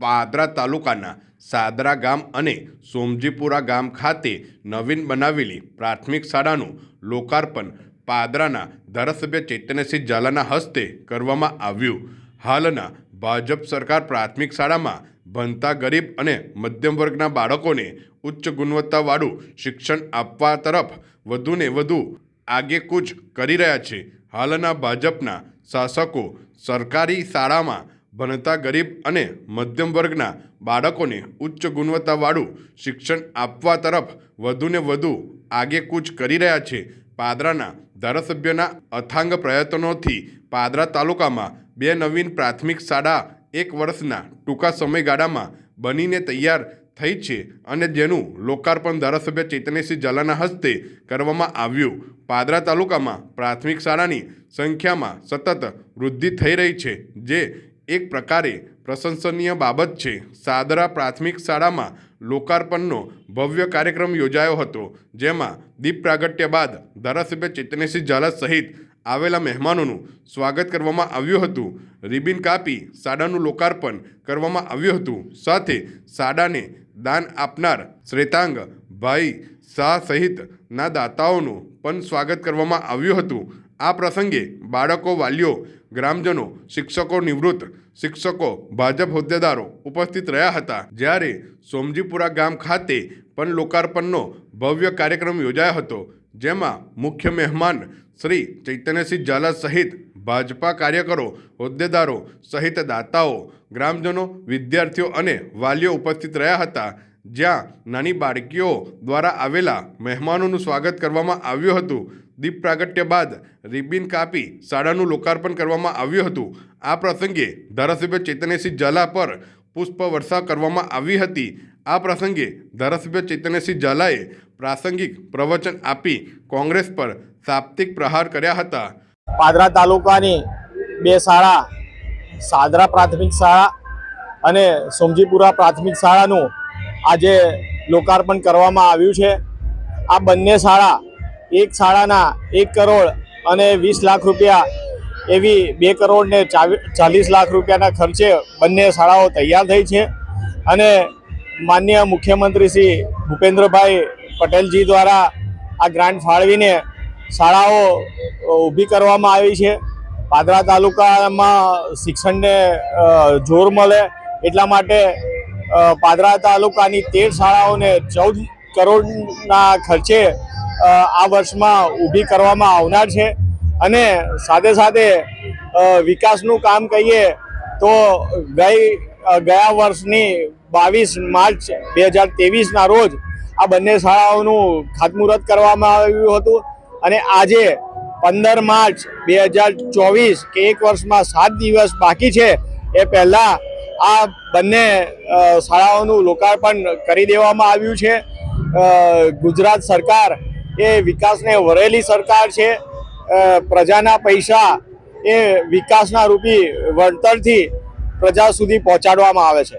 પાદરા તાલુકાના સાદરા ગામ અને સોમજીપુરા ગામ ખાતે નવીન બનાવેલી પ્રાથમિક શાળાનું લોકાર્પણ પાદરાના ધારાસભ્ય ચૈતન્યસિંહ ઝાલાના હસ્તે કરવામાં આવ્યું. હાલના ભાજપ સરકાર પ્રાથમિક શાળામાં ભણતા ગરીબ અને મધ્યમ વર્ગના બાળકોને ઉચ્ચ ગુણવત્તાવાળું શિક્ષણ આપવા તરફ વધુને વધુ આગેકૂચ કરી રહ્યા છે. હાલના ભાજપના શાસકો સરકારી શાળામાં ભણતા ગરીબ અને મધ્યમ વર્ગના બાળકોને ઉચ્ચ ગુણવત્તાવાળું શિક્ષણ આપવા તરફ વધુને વધુ આગેકૂચ કરી રહ્યા છે. પાદરાના ધારાસભ્યના અથાંગ પ્રયત્નોથી પાદરા તાલુકામાં બે નવીન પ્રાથમિક શાળા એક વર્ષના ટૂંકા સમયગાળામાં બનીને તૈયાર થઈ છે અને જેનું લોકાર્પણ ધારાસભ્ય ચેતનેસિંહ ઝાલાના હસ્તે કરવામાં આવ્યું. પાદરા તાલુકામાં પ્રાથમિક શાળાની સંખ્યામાં સતત વૃદ્ધિ થઈ રહી છે, જે એક પ્રકારે પ્રશંસનીય બાબત છે. સાદરા પ્રાથમિક શાળામાં લોકાર્પણનો ભવ્ય કાર્યક્રમ યોજાયો હતો, જેમાં દીપ પ્રાગટ્ય બાદ ધારાસભ્ય ચેતનેસિંહ ઝાલા સહિત આવેલા મહેમાનોનું સ્વાગત કરવામાં આવ્યું હતું. રિબિન કાપી સાડાનું લોકાર્પણ કરવામાં આવ્યું હતું. સાથે સાડાને દાન આપનાર શ્રેતાંગ ભાઈ શાહ સહિતના દાતાઓનું પણ સ્વાગત કરવામાં આવ્યું હતું. આ પ્રસંગે બાળકો, વાલીઓ, ગ્રામજનો, શિક્ષકો નિવૃત્ત, શિક્ષકો, ભાજપ હોદ્દેદારો ઉપસ્થિત રહ્યા હતા. જ્યારે સોમજીપુરા ગામ ખાતે પણ લોકાર્પણનો ભવ્ય કાર્યક્રમ યોજાયો હતો, જેમાં મુખ્ય મહેમાન શ્રી ચૈતન્યસિંહ ઝાલા સહિત ભાજપા કાર્યકરો, હોદ્દેદારો સહિત દાતાઓ, ગ્રામજનો, વિદ્યાર્થીઓ અને વાલીઓ ઉપસ્થિત રહ્યા હતા. જ્યાં નાની બાળકીઓ દ્વારા આવેલા મહેમાનોનું સ્વાગત કરવામાં આવ્યું હતું. દીપ પ્રાગટ્ય બાદ રિબિન કાપી શાળાનું લોકાર્પણ કરવામાં આવ્યું હતું. આ પ્રસંગે ધારાસભ્ય ચૈતન્યસિંહ ઝાલા પર પુષ્પ વર્ષા કરવામાં આવી હતી. આ પ્રસંગે ધારાસભ્ય ચૈતન્યસિંહ ઝાલાએ પ્રાસંગિક પ્રવચન આપી કોંગ્રેસ પર સાપ્તિક પ્રહાર કર્યા હતા. પાદરા તાલુકાની બે શાળા, સાદરા પ્રાથમિક શાળા અને સોમજીપુરા પ્રાથમિક શાળાનું આજે લોકાર્પણ કરવામાં આવ્યું છે. આ બંને શાળા એક શાળાના એક કરોડ અને વીસ લાખ રૂપિયા એવી બે કરોડ ને ચાલીસ લાખ રૂપિયાના ખર્ચે બંને શાળાઓ તૈયાર થઈ છે. અને માન્ય મુખ્યમંત્રી શ્રી ભૂપેન્દ્રભાઈ પટેલજી દ્વારા આ ગ્રાન્ટ ફાળવીને શાળાઓ ઊભી કરવામાં આવી છે. પાદરા તાલુકામાં શિક્ષણને જોર મળે એટલા માટે પાદરા તાલુકાની તેર શાળાઓને ચૌદ કરોડના ખર્ચે આ વર્ષમાં ઊભી કરવામાં આવનાર છે. અને સાથે સાથે વિકાસનું કામ કહીએ તો ગઈ ગયા વર્ષની બાવીસ માર્ચ બે હજાર ત્રેવીસના રોજ આ બંને શાળાઓનું ખાતમુહૂર્ત કરવામાં આવ્યું હતું. અને આજે પંદર માર્ચ બે હજાર ચોવીસ, કે એક વર્ષમાં સાત દિવસ બાકી છે, એ પહેલાં આ બંને શાળાઓનું લોકાર્પણ કરી દેવામાં આવ્યું છે. ગુજરાત સરકાર એ વિકાસને વરેલી સરકાર છે. પ્રજાના પૈસા એ વિકાસના રૂપી વળતરથી પ્રજા સુધી પહોંચાડવામાં આવે છે.